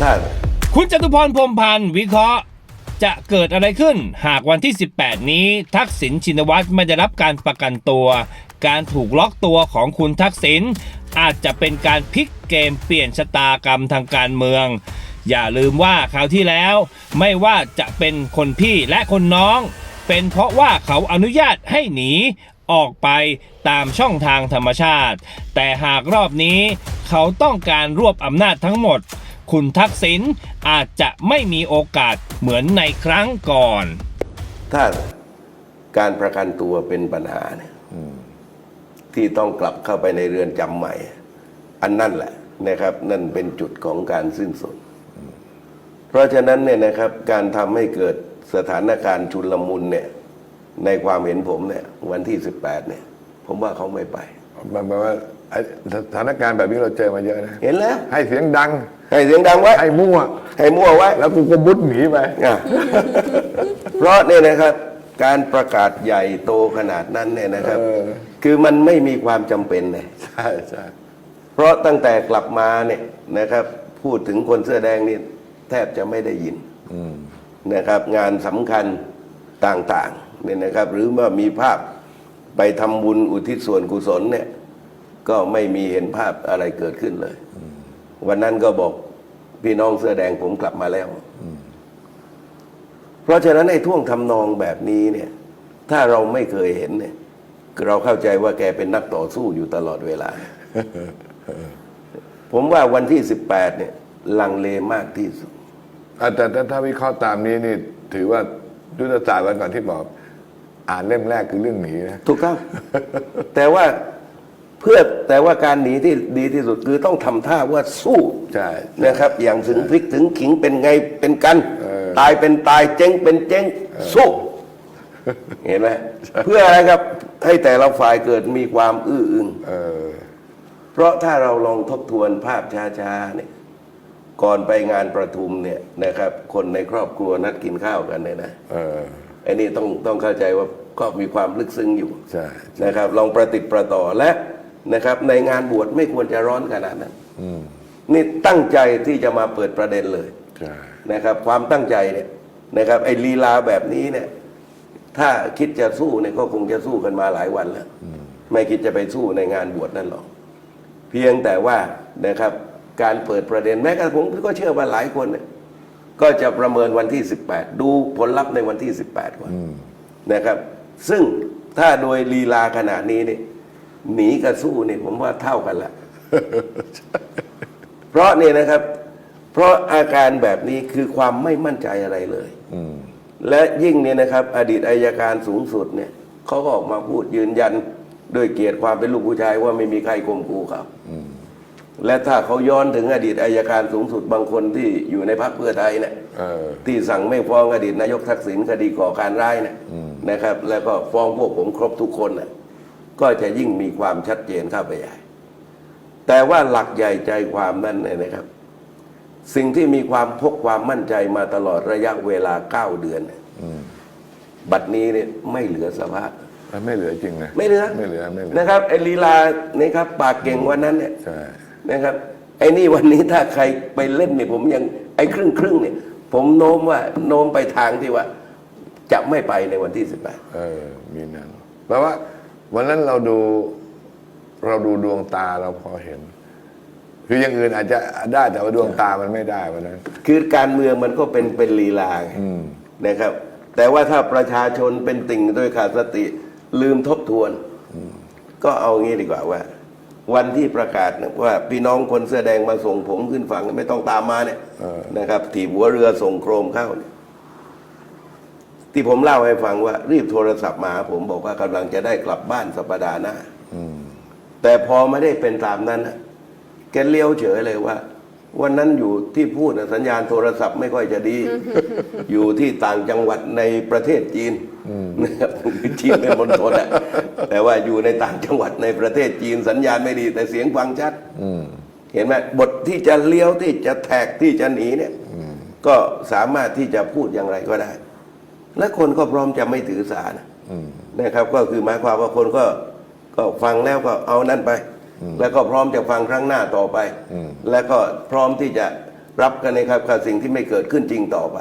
ถ้าคุณจตุพรพรมพันธ์วิเคราะห์ จะเกิดอะไรขึ้น หากวันที่ 18 นี้ ทักษิณชินวัตรไม่ได้รับการประกันตัว การถูกล็อกตัวของคุณทักษิณอาจจะเป็นการพลิกเกมเปลี่ยนชะตากรรมทางการเมือง อย่าลืมว่าคราวที่แล้ว ไม่ว่าจะเป็นคนพี่และคนน้อง เป็นเพราะว่าเขาอนุญาตให้หนีออกไปตามช่องทางธรรมชาติ แต่หากรอบนี้เขาต้องการรวบอำนาจทั้งหมด คุณทักษิณอาจจะไม่มีโอกาสเหมือนในครั้งก่อน ถ้าการประกันตัวเป็นปัญหาเนี่ยที่ต้องกลับเข้าไปในเรือนจำใหม่ อันนั่นแหละนะครับ นั่นเป็นจุดของการสิ้นสุด เพราะฉะนั้นเนี่ยนะครับ การทำให้เกิดสถานการณ์ชุลมุนเนี่ยในความเห็นผมเนี่ยวันที่สิบแปดเนี่ย ผมว่าเขาไม่ไปมันแปลว่าไอ้สถานการณ์แบบนี้เราเจอมาเยอะนะ เห็นแล้ว ให้เสียงดัง ให้เสียงดังไว้ให้มั่ว ให้มั่วไว้ แล้วกูก็มุดหนีไป อะ เพราะเนี่ยนะครับ การประกาศใหญ่โตขนาดนั้นเนี่ยนะครับ เออ คือมันไม่มีความจำเป็นเลย ใช่ใช่เพราะตั้งแต่กลับมาเนี่ยนะครับ พูดถึงคนเสื้อแดงนี่แทบจะไม่ได้ยินนะครับ งานสำคัญต่างๆเนี่ยนะครับ หรือว่ามีภาพไปทำบุญอุทิศส่วนกุศลเนี่ย ก็ไม่มีเห็นภาพอะไรเกิดขึ้นเลย วันนั้นก็บอกพี่น้องเสื้อแดงผมกลับมาแล้ว เพราะฉะนั้นไอ้ท่วงทำนองแบบนี้เนี่ย ถ้าเราไม่เคยเห็นเนี่ยเราเข้าใจว่าแกเป็นนักต่อสู้อยู่ตลอดเวลา ผมว่าวันที่สิบแปดเนี่ย ลังเลมากที่สุดอะแต่แต่ถ้าวิเคราะห์ตามนี้นี่ ถือว่ายุทธศาสตร์วันก่อนที่บอก อ่านเล่มแรกคือเรื่องหนีนะถูกต้องแต่ว่าเพื่อแต่ว่าการหนีที่ดีที่สุดคือต้องทำท่าว่าสู้ใช่นะครับ อย่างถึงพริกถึงขิงเป็นไงเป็นกันเออตายเป็นตายเจ๊งเป็นเจ๊งสู้เห็นไหมเพื่ออะไรครับให้แต่ละฝ่ายเกิดมีความอื้ออึงเออเพราะถ้าเราลองทบทวนภาพช้าๆเนี่ยก่อนไปงานประทุมเนี่ยนะครับ คนในครอบครัวนัดกินข้าวกันเนี่ยนะเออไอ้นี่ต้องต้องเข้าใจว่าก็มีความลึกซึ้งอยู่ใช่นะครับ ลองประติดประต่อและ นะครับ ในงานบวชไม่ควรจะร้อนขนาดนั้นอืมนี่ตั้งใจที่จะมาเปิดประเด็นเลยใช่นะครับ ความตั้งใจเนี่ยนะครับ ไอ้ลีลาแบบนี้เนี่ย ถ้าคิดจะสู้เนี่ยก็คงจะสู้กันมาหลายวันแล้วไม่คิดจะไปสู้ในงานบวชนั่นหรอก เพียงแต่ว่านะครับ การเปิดประเด็นแม้กระทั่งผมก็เชื่อว่าหลายคนเนี่ยก็จะประเมินวันที่ 18 ดูผลลัพธ์ในวันที่ 18ก่อนนะครับ ซึ่งถ้าโดยลีลาขนาดนี้เนี่ย หนีกับสู้เนี่ยผมว่าเท่ากันละเพราะเนี่ยนะครับ เพราะอาการแบบนี้คือความไม่มั่นใจอะไรเลยอืมและยิ่งเนี่ยนะครับ อดีตอายการสูงสุดเนี่ยเขาก็ออกมาพูดยืนยันด้วยเกียรติความเป็นลูกผู้ชายว่าไม่มีใครข่มขู่เขาและถ้าเขาย้อนถึงอดีตอายการสูงสุดบางคนที่อยู่ในพรรคเพื่อไทยเนี่ยเออที่สั่งไม่ฟ้องอดีตนายกทักษิณคดีก่อการร้ายเนี่ยนะครับ แล้วก็ฟ้องพวกผมครบทุกคนน่ะ ก็จะยิ่งมีความชัดเจนเข้าไปใหญ่ แต่ว่าหลักใหญ่ใจความนั้นเนี่ยนะครับ สิ่งที่มีความพกความมั่นใจมาตลอดระยะเวลาเก้าเดือนเนี่ยบัดนี้เนี่ยไม่เหลือสภาพมันไม่เหลือจริงนะไม่เหลือไม่เหลือไม่เหลือนะครับไอ้ลีลานี่ครับ ปากเก่งวันนั้นเนี่ยใช่นะครับ ไอ้นี่วันนี้ถ้าใครไปเล่นเนี่ยผมยังไอ้ครึ่งครึ่งๆเนี่ย ผมโน้มว่าโน้มไปทางที่ว่า จะไม่ไปในวันที่สิบแปดเออมีนั้นแปลว่า วันนั้นเราดูเราดูดวงตาเราพอเห็น คืออย่างอื่นอาจจะได้แต่ว่าดวงตามันไม่ได้วันนั้น คือการเมืองมันก็เป็นเป็นลีลาไงอืมนะครับ แต่ว่าถ้าประชาชนเป็นติ่งโดยขาดสติลืมทบทวนก็เอางี้ดีกว่าว่า วันที่ประกาศนะว่าพี่น้องคนเสื้อแดงมาส่งผมขึ้นฝั่งไม่ต้องตามมาเนี่ยเออนะครับถีบหัวเรือส่งโครมเข้าเนี่ย ที่ผมเล่าให้ฟังว่า รีบโทรศัพท์มาหาผมบอกว่ากำลังจะได้กลับบ้านสัปดาห์หน้าอืมแต่พอไม่ได้เป็นตามนั้นนะแกเลี้ยวเฉยเลยว่า วันนั้นอยู่ที่พูดนะสัญญาณโทรศัพท์ไม่ค่อยจะดี อยู่ที่ต่างจังหวัดในประเทศจีนนะครับคือจีนเป็นมณฑลอะแต่ว่าอยู่ในต่างจังหวัดในประเทศจีนสัญญาณไม่ดี แต่เสียงฟังชัดอืมเห็นไหมบทที่จะเลี้ยวที่จะแทกที่จะหนีเนี่ย ก็สามารถที่จะพูดอย่างไรก็ได้ และคนก็พร้อมจะไม่ถือสานะอืมนะครับ ก็คือหมายความว่าคนก็ก็ฟังแล้วก็เอานั่นไป แล้วก็พร้อมจะฟังครั้งหน้าต่อไปอืมแล้วก็พร้อมที่จะรับกันนะครับกับสิ่งที่ไม่เกิดขึ้นจริงต่อไป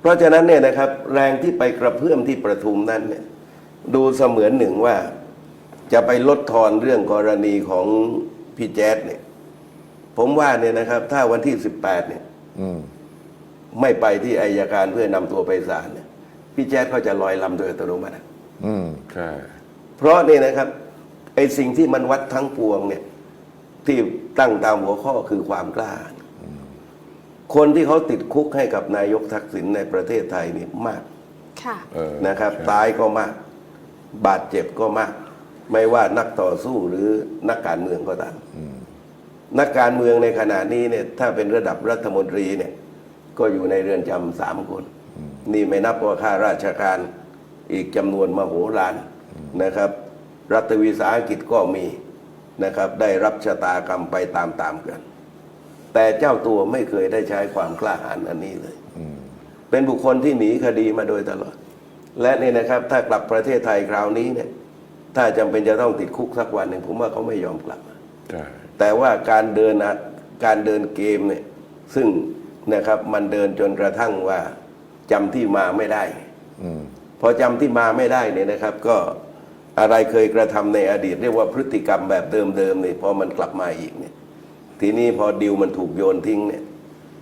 เพราะฉะนั้นเนี่ยนะครับ แรงที่ไปกระเพื่อมที่ประทุมนั้นเนี่ย ดูเสมือนหนึ่งว่า จะไปลดทอนเรื่องกรณีของพี่แจ๊ดเนี่ย ผมว่าเนี่ยนะครับ ถ้าวันที่สิบแปดเนี่ยอืม ไม่ไปที่อายการเพื่อนำตัวไปศาลเนี่ยพี่แจ๊ดก็จะลอยลำโดยอัตโนมัติอืมใช่เพราะนี่นะครับไอ้สิ่งที่มันวัดทั้งปวงเนี่ยที่ตั้งตามหัวข้อคือความกล้า คนที่เขาติดคุกให้กับนายกทักษิณในประเทศไทยนี่มากค่ะเออนะครับใช่ตายก็มาก บาดเจ็บก็มาก ไม่ว่านักต่อสู้หรือนักการเมืองก็ตามนักการเมืองในขณะนี้เนี่ยถ้าเป็นระดับรัฐมนตรีเนี่ย ก็อยู่ในเรือนจำสามคน นี่ไม่นับว่าข้าราชการอีกจำนวนมโหฬารนะครับ รัฐวิสาหกิจก็มีนะครับ ได้รับชะตากรรมไปตามๆกัน แต่เจ้าตัวไม่เคยได้ใช้ความกล้าหาญอันนี้เลย เป็นบุคคลที่หนีคดีมาโดยตลอด และนี่นะครับถ้ากลับประเทศไทยคราวนี้เนี่ย ถ้าจำเป็นจะต้องติดคุกสักวันหนึ่งผมว่าเขาไม่ยอมกลับใช่แต่ว่าการเดินอะการเดินเกมเนี่ยซึ่ง นะครับ มันเดินจนกระทั่งว่าจำที่มาไม่ได้อืมพอจำที่มาไม่ได้เนี่ยนะครับ ก็อะไรเคยกระทำในอดีต เรียกว่าพฤติกรรมแบบเดิมๆเนี่ยพอมันกลับมาอีกเนี่ย ทีนี้พอดิวมันถูกโยนทิ้งเนี่ย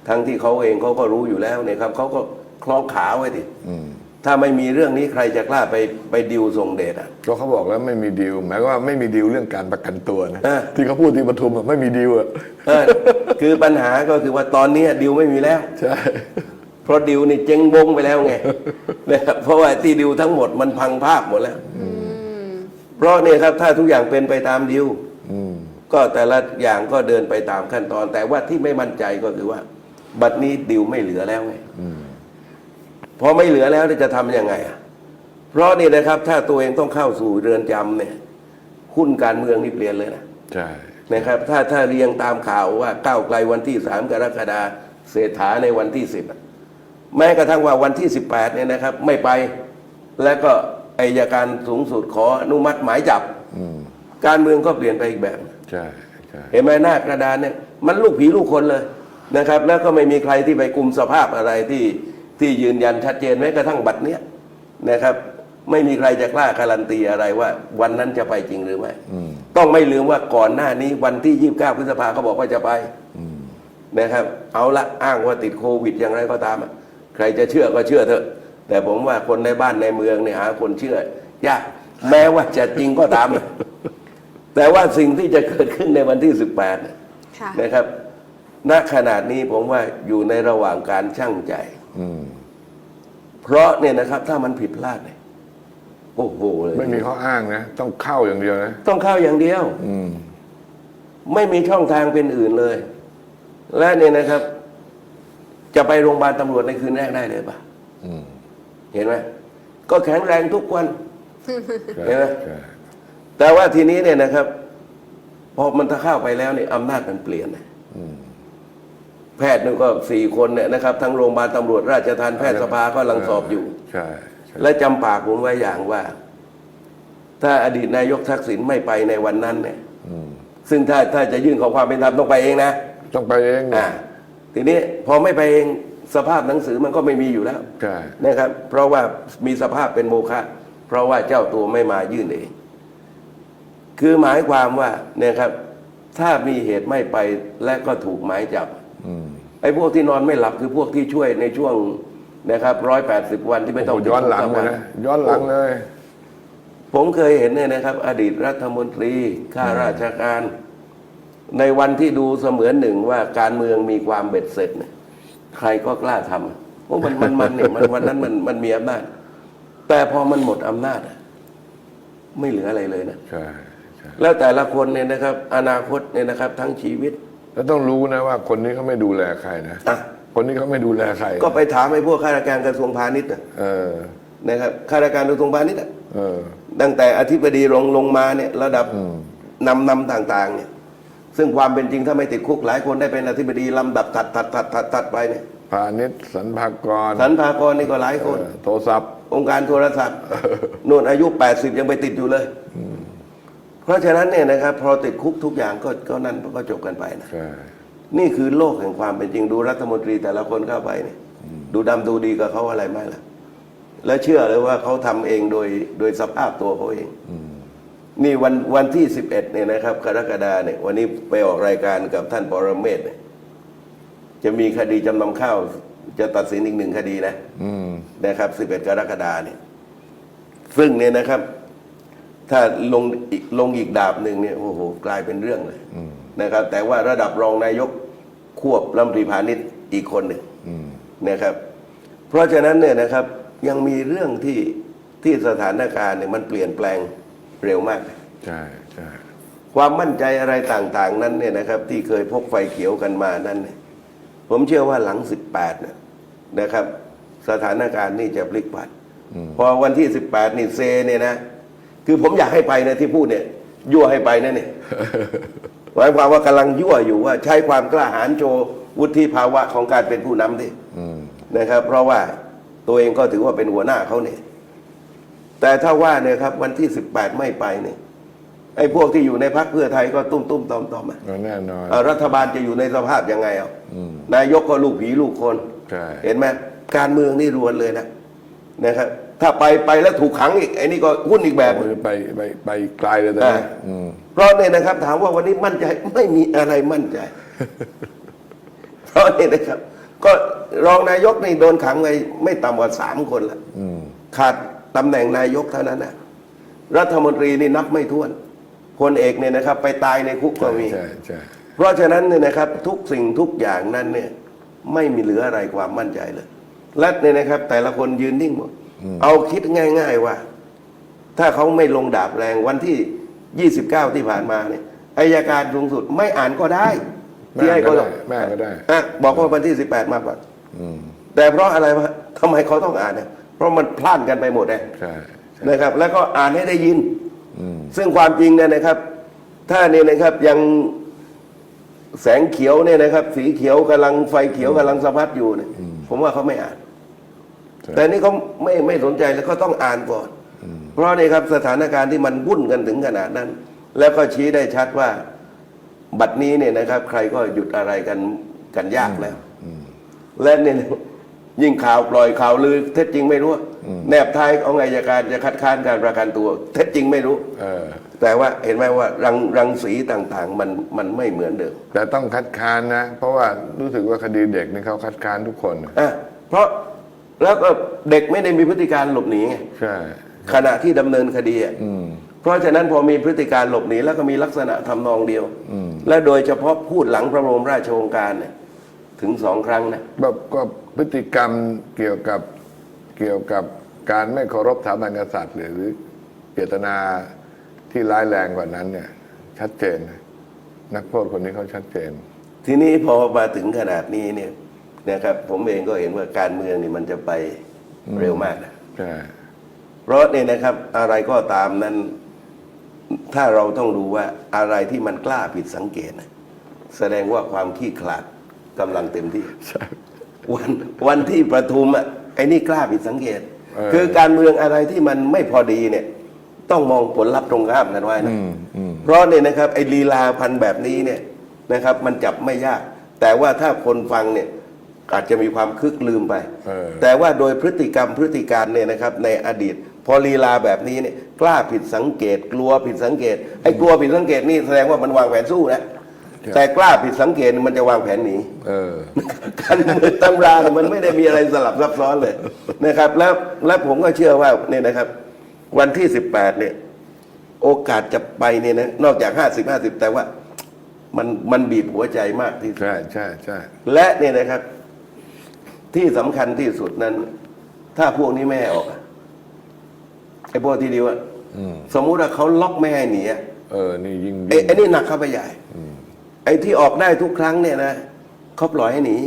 ทั้งที่เขาเองเขาก็รู้อยู่แล้วเนี่ยครับเขาก็คล้องขาไว้ดิอืมถ้าไม่มีเรื่องนี้ใครจะกล้าไปไปดิวส่งเดชอะก็เขาบอกแล้วไม่มีดีลหมายความว่าไม่มีดีลเรื่องการประกันตัวนะเออที่เขาพูดที่ปทุมอะไม่มีดีลอะเออ คือปัญหาก็คือว่าตอนนี้ดิวไม่มีแล้ว ใช่ เพราะดิวนี่เจ๊งบงไปแล้วไงนะครับเพราะว่าที่ดิวทั้งหมดมันพังภาพหมดแล้วเพราะเนี่ยครับถ้าทุกอย่างเป็นไปตามดิว อืม ก็แต่ละอย่างก็เดินไปตามขั้นตอน แต่ว่าที่ไม่มั่นใจก็คือว่า บัดนี้ดิวไม่เหลือแล้วไงพอไม่เหลือแล้วจะทำยังไงอะเพราะนี่นะครับ ถ้าตัวเองต้องเข้าสู่เรือนจำเนี่ย หุ้นการเมืองนี่เปลี่ยนเลยนะ ใช่ นะครับ ถ้าถ้าเรียงตามข่าวว่าก้าวไกลวันที่สามกรกฎาเศรษฐาในวันที่สิบแม้กระทั่งว่าวันที่สิบแปดเนี่ยนะครับ ไม่ไปแล้วก็อายการสูงสุดขออนุมัติหมายจับอืมการเมืองก็เปลี่ยนไปอีกแบบใช่ใช่เห็นไหมหน้ากระดานเนี่ยมันลูกผีลูกคนเลยนะครับ แล้วก็ไม่มีใครที่ไปกลุ่มสภาพอะไรที่ที่ยืนยันชัดเจนแม้กระทั่งบัตรเนี้ยนะครับ ไม่มีใครจะกล้าการันตีอะไรว่า วันนั้นจะไปจริงหรือไม่ต้องไม่ลืมว่าก่อนหน้านี้วันที่ 29 พฤษภาเขาบอกว่าจะไปนะครับ เอาละอ้างว่าติดโควิดอย่างไรก็ตามอะใครจะเชื่อก็เชื่อเถอะ แต่ผมว่าคนในบ้านในเมืองเนี่ยหาคนเชื่อยากแม้ว่าจะจริงก็ตามอะแต่ว่าสิ่งที่จะเกิดขึ้นในวันที่ 18เนี่ยค่ะนะครับณขนาดนี้ผมว่าอยู่ในระหว่างการชั่งใจอืมเพราะเนี่ยนะครับ ถ้ามันผิดพลาดเนี่ย โอ้โหเลยไม่มีข้ออ้างนะต้องเข้าอย่างเดียวนะต้องเข้าอย่างเดียว อืม ไม่มีช่องทางเป็นอื่นเลย และเนี่ยนะครับ จะไปโรงพยาบาลตำรวจในคืนแรกได้เลยปะอืมเห็นไหมก็แข็งแรงทุกวันใช่เห็นไหม ใช่แต่ว่าทีนี้เนี่ยนะครับ พอมันถ้าเข้าไปแล้วเนี่ยอำนาจมันเปลี่ยนนะแพทย์นึงก็สี่คนเนี่ยนะครับทั้งโรงพยาบาลตำรวจราชทัณฑ์แพทยสภาก็กำลังสอบอยู่ ใช่ใช่ และจำปากผมไว้อย่างว่า ถ้าอดีตนายกทักษิณไม่ไปในวันนั้นเนี่ยอืมซึ่งถ้าถ้าจะยื่นขอความเป็นธรรมต้องไปเองนะต้องไปเองอ่าทีนี้พอไม่ไปเองสภาพหนังสือมันก็ไม่มีอยู่แล้วใช่นะครับ เพราะว่ามีสภาพเป็นโมฆะเพราะว่าเจ้าตัวไม่มายื่นเอง คือหมายความว่าเนี่ยครับ ถ้ามีเหตุไม่ไปและก็ถูกหมายจับอืมไอ้พวกที่นอนไม่หลับคือพวกที่ช่วยในช่วง นะครับร้อยแปดสิบวันที่ไม่โอ้ต้องโหย้อนหลังเลยนะย้อนหลังเลย ผมเคยเห็นเนี่ยนะครับ อดีตรัฐมนตรีข้าราชการ ในวันที่ดูเสมือนหนึ่งว่าการเมืองมีความเบ็ดเสร็จเนี่ยใครก็กล้าทำเพราะมันมันมันเนี่ยมันวันนั้นมันมันมีอำนาจ แต่พอมันหมดอำนาจอะไม่เหลืออะไรเลยนะใช่ใช่แล้วแต่ละคนเนี่ยนะครับ อนาคตเนี่ยนะครับ ทั้งชีวิต แล้วต้องรู้นะว่าคนนี้เขาไม่ดูแลใครนะอะ คนนี้เขาไม่ดูแลใครก็ไปถามไอ้พวกข้าราชการกระทรวงพาณิชย์น่ะเออนะครับข้าราชการกระทรวงพาณิชย์อะเออตั้งแต่อธิบดีลงลงมาเนี่ยระดับนำนำต่างๆ เนี่ย ซึ่งความเป็นจริงถ้าไม่ติดคุกหลายคนได้เป็นอธิบดีลำดับถัดถัดถัดถัดถัดไปเนี่ยพาณิชย์สรรพากรสรรพากรนี่ก็หลายคนเออโทรศัพท์ องค์การโทรศัพท์นู่นอายุ 80 ยังไปติดอยู่เลย เพราะฉะนั้นเนี่ยนะครับ พอติดคุกทุกอย่างก็ก็นั่นก็จบกันไปนะใช่ นี่คือโลกแห่งความเป็นจริงดูรัฐมนตรีแต่ละคนเข้าไปเนี่ยดูดำดูดีกับเขาอะไรไหมล่ะ และเชื่อเลยว่าเขาทำเองโดยโดยสภาพตัวเขาเองนี่วันวันที่สิบเอ็ดเนี่ยนะครับกรกฎาเนี่ย วันนี้ไปออกรายการกับท่านปรเมศเนี่ยจะมีคดีจำนำข้าวจะตัดสินอีกหนึ่งคดีนะอืมนะครับสิบเอ็ดกรกฎาเนี่ย ซึ่งเนี่ยนะครับ ถ้าลงอีกลงอีกดาบหนึ่งเนี่ยโอ้โหกลายเป็นเรื่องเลย นะครับ แต่ว่าระดับรองนายกควบรัฐมนตรีพาณิชย์อีกคนหนึ่งนะครับ เพราะฉะนั้นเนี่ยนะครับยังมีเรื่องที่ที่สถานการณ์เนี่ยมันเปลี่ยนแปลงเร็วมากใช่ใช่ความมั่นใจอะไรต่างๆ นั้นเนี่ยนะครับ ที่เคยพกไฟเขียวกันมานั้นเนี่ยผมเชื่อว่าหลัง 18เนี่ยนะครับ สถานการณ์นี่จะพลิกผันพอวันที่ 18 นี่เซเนี่ยนะ คือผมอยากให้ไปนะที่พูดเนี่ย ยั่วให้ไปนะเนี่ยหมายความว่ากำลังยั่วอยู่ว่า ใช้ความกล้าหาญโชว์วุฒิภาวะของการเป็นผู้นำดินะครับ เพราะว่าตัวเองก็ถือว่าเป็นหัวหน้าเขาเนี่ยแต่ถ้าว่าเนี่ยครับ วันที่18ไม่ไปเนี่ยไอ้พวกที่อยู่ในพักเพื่อไทยก็ตุ้มตุ้มๆตอมตอมๆอะแน่นอนเอ่อรัฐบาลจะอยู่ในสภาพยังไงอะนายกก็ลูกผีลูกคนใช่เห็นไหมการเมืองนี่รวนเลยนะนะครับ ถ้าไปไปแล้วถูกขังอีกไอ้นี่ก็หุ้นอีกแบบมือไปไปไปไกลเลยตอนนี้อ่าอืมเพราะเนี่ยนะครับ ถามว่าวันนี้มั่นใจไม่มีอะไรมั่นใจ เพราะเนี่ยนะครับ ก็รองนายกนี่โดนขังไปไม่ต่ำกว่าสามคนละขาดตำแหน่งนายกเท่านั้นนะรัฐมนตรีนี่นับไม่ถ้วนพลเอกเนี่ยนะครับ ไปตายในคุกก็มี ใช่ใช่เพราะฉะนั้นเนี่ยนะครับ ทุกสิ่งทุกอย่างนั้นเนี่ย ไม่มีเหลืออะไรความมั่นใจเลย และเนี่ยนะครับ แต่ละคนยืนนิ่งหมด เอาคิดง่าย ๆว่า ถ้าเขาไม่ลงดาบแรงวันที่ 29 ที่ผ่านมาเนี่ยอายการสูงสุดไม่อ่านก็ได้แม่ที่ให้ก็เขาได้แม่ก็ได้อะบอกว่าวันที่ 18 มาก่อนแต่เพราะอะไรวะทำไมเขาต้องอ่านเนี่ยเพราะมันพลาดกันไปหมดเลยใช่ใช่นะครับ แล้วก็อ่านให้ได้ยินซึ่งความจริงเนี่ยนะครับ ถ้าเนี่ยนะครับยังแสงเขียวเนี่ยนะครับ สีเขียวกำลังไฟเขียวกำลังสะพัดอยู่เนี่ยผมว่าเขาไม่อ่านใช่ แต่นี่เขาไม่ไม่สนใจแล้วก็ต้องอ่านก่อน เพราะนี่ครับสถานการณ์ที่มันวุ่นกันถึงขนาดนั้น แล้วก็ชี้ได้ชัดว่า บัดนี้เนี่ยนะครับ ใครก็หยุดอะไรกันกันยากแล้วและเนี่ยยิ่งข่าวปล่อยข่าวลือเท็จจริงไม่รู้ แนบท้ายของอายการจะคัดค้านการประกันตัว เท็จจริงไม่รู้เออแต่ว่าเห็นไหมว่ารังรังสีต่างๆ มันมันไม่เหมือนเดิมแต่ต้องคัดค้านนะ เพราะว่ารู้สึกว่าคดีเด็กนี่เขาคัดค้านทุกคนนะอะเพราะ แล้วก็เด็กไม่ได้มีพฤติการหลบหนีไงใช่ขณะที่ดำเนินคดีอะเพราะฉะนั้นพอมีพฤติการหลบหนีแล้วก็มีลักษณะทำนองเดียวและโดยเฉพาะพูดหลังพระบรมราชโองการเนี่ยถึงสองครั้งนะ แบบก็พฤติกรรมเกี่ยวกับเกี่ยวกับการไม่เคารพสถาบันกษัตริย์ หรือเจตนาที่ร้ายแรงกว่านั้นเนี่ย ชัดเจนนะนักโทษคนนี้เขาชัดเจน ทีนี้พอมาถึงขนาดนี้เนี่ย นะครับผมเองก็เห็นว่าการเมืองนี่มันจะไปเร็วมากนะใช่เพราะเนี่ยนะครับอะไรก็ตามนั้น ถ้าเราต้องดูว่าอะไรที่มันกล้าผิดสังเกตนะแสดงว่าความขี้ขลาดกำลังเต็มที่ใช่วันวันที่ประทุมอะไอ้นี่กล้าผิดสังเกตเออคือการเมืองอะไรที่มันไม่พอดีเนี่ย ต้องมองผลลัพธ์ตรงข้ามกันไว้นะเพราะเนี่ยนะครับไอ้ลีลาพันธุ์แบบนี้เนี่ยนะครับ มันจับไม่ยาก แต่ว่าถ้าคนฟังเนี่ย อาจจะมีความคึกลืมไปเออแต่ว่าโดยพฤติกรรมพฤติการเนี่ยนะครับในอดีต พอลีลาแบบนี้เนี่ยกล้าผิดสังเกต กลัวผิดสังเกตไอ้กลัวผิดสังเกตนี่แสดงว่ามันวางแผนสู้นะแต่กล้าผิดสังเกตมันจะวางแผนหนีเออการเมืองตำราเนี่ยมันไม่ได้มีอะไรสลับซับซ้อนเลยนะครับ แล้วแล้วผมก็เชื่อว่าเนี่ยนะครับ วันที่สิบแปดเนี่ย โอกาสจะไปเนี่ยนะนอกจากห้าสิบห้าสิบแต่ว่า มันมันบีบหัวใจมากที่สุดใช่ใช่ใช่และเนี่ยนะครับ ที่สำคัญที่สุดนั้น ถ้าพวกนี้ไม่ให้ออกอะไอ้พวกที่ดีว่าสมมุติว่าเขาล็อกไม่ให้หนีอะเออ นี่ยิ่งไอ้ไอ้นี่หนักเข้าไปใหญ่ไอ้ที่ออกได้ทุกครั้งเนี่ยนะเขาปล่อยให้หนี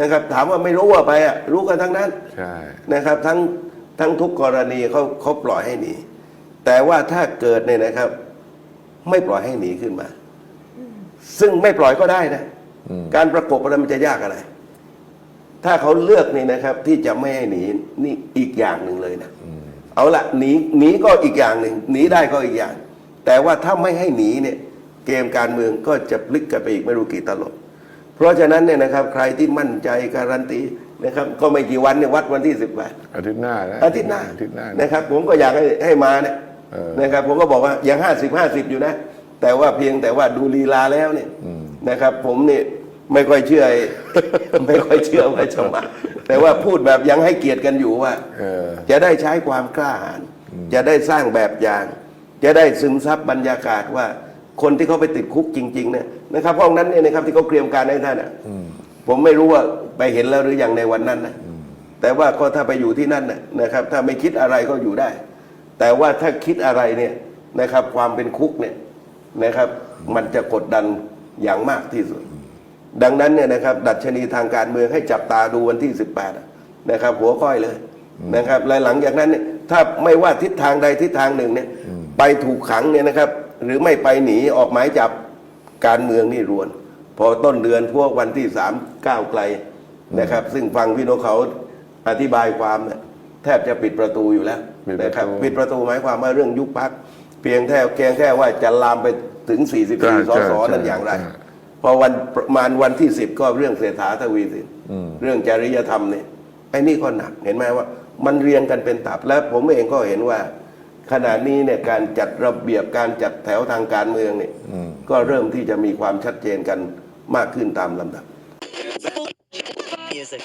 นะครับ ถามว่าไม่รู้ว่าไปอะรู้กันทั้งนั้น ใช่ นะครับ ทั้งทั้งทุกกรณีเขาเขาปล่อยให้หนีแต่ว่าถ้าเกิดเนี่ยนะครับ ไม่ปล่อยให้หนีขึ้นมา ซึ่งไม่ปล่อยก็ได้นะการประกบอะไรมันจะยากอะไร ถ้าเขาเลือกนี่นะครับ ที่จะไม่ให้หนีนี่อีกอย่างหนึ่งเลยนะเอาละหนีหนีก็อีกอย่างหนึ่งหนีได้ก็อีกอย่าง แต่ว่าถ้าไม่ให้หนีเนี่ย เกมการเมืองก็จะพลิกกันไปอีกไม่รู้กี่ตลบเพราะฉะนั้นเนี่ยนะครับ ใครที่มั่นใจการันตีนะครับก็ไม่กี่วันเนี่ยวัดวันที่สิบแปดอาทิตย์หน้านะอาทิตย์หน้าอาทิตย์หน้านะนะครับ ผมก็อยากให้ให้มาเนี่ยเออนะครับ ผมก็บอกว่ายังห้าสิบห้าสิบอยู่นะ แต่ว่าเพียงแต่ว่าดูลีลาแล้วเนี่ยนะครับ ผมนี่ ไม่ค่อยเชื่อไม่ค่อยเชื่อว่าจะมาแต่ว่าพูดแบบยังให้เกียรติกันอยู่ว่าเออ จะได้ใช้ความกล้าหาญจะได้สร้างแบบอย่าง จะได้ซึมซับบรรยากาศว่า คนที่เขาไปติดคุกจริง ๆ เนี่ยนะครับห้องนั้นเนี่ยนะครับที่เขาเตรียมการให้ท่านอะผมไม่รู้ว่าไปเห็นแล้วหรือยังในวันนั้นนะแต่ว่าก็ถ้าไปอยู่ที่นั่นน่ะนะครับ ถ้าไม่คิดอะไรก็อยู่ได้ แต่ว่าถ้าคิดอะไรเนี่ยนะครับ ความเป็นคุกเนี่ยนะครับ มันจะกดดันอย่างมากที่สุด ดังนั้นเนี่ยนะครับดัชนีทางการเมืองให้จับตาดูวันที่ 18อะนะครับ หัวก้อยเลยนะครับและหลังจากนั้นเนี่ยถ้าไม่ว่าทิศทางใดทิศทางหนึ่งเนี่ยไปถูกขังเนี่ยนะครับ หรือไม่ไปหนีออกหมายจับการเมืองนี่รวน พอต้นเดือนพวกวันที่สามก้าวไกลนะครับ ซึ่งฟังพี่โนตเขาอธิบายความเนี่ยแทบจะปิดประตูอยู่แล้วปิดประตูนะครับปิดประตูหมายความว่าเรื่องยุบพักเพียงแค่เพียงแค่ว่าจะลามไปถึงใช่44สใช่สนั่นอย่างไรใช่ พอวันประมาณวันที่สิบก็เรื่องเศรษฐาทวีสินเรื่องจริยธรรมเนี่ยไอ้นี่ก็หนักเห็นไหมว่า มันเรียงกันเป็นตับ และผมเองก็เห็นว่า ขณะนี้เนี่ยการจัดระเบียบการจัดแถวทางการเมืองเนี่ยก็เริ่มที่จะมีความชัดเจนกันมากขึ้นตามลำดับ Music.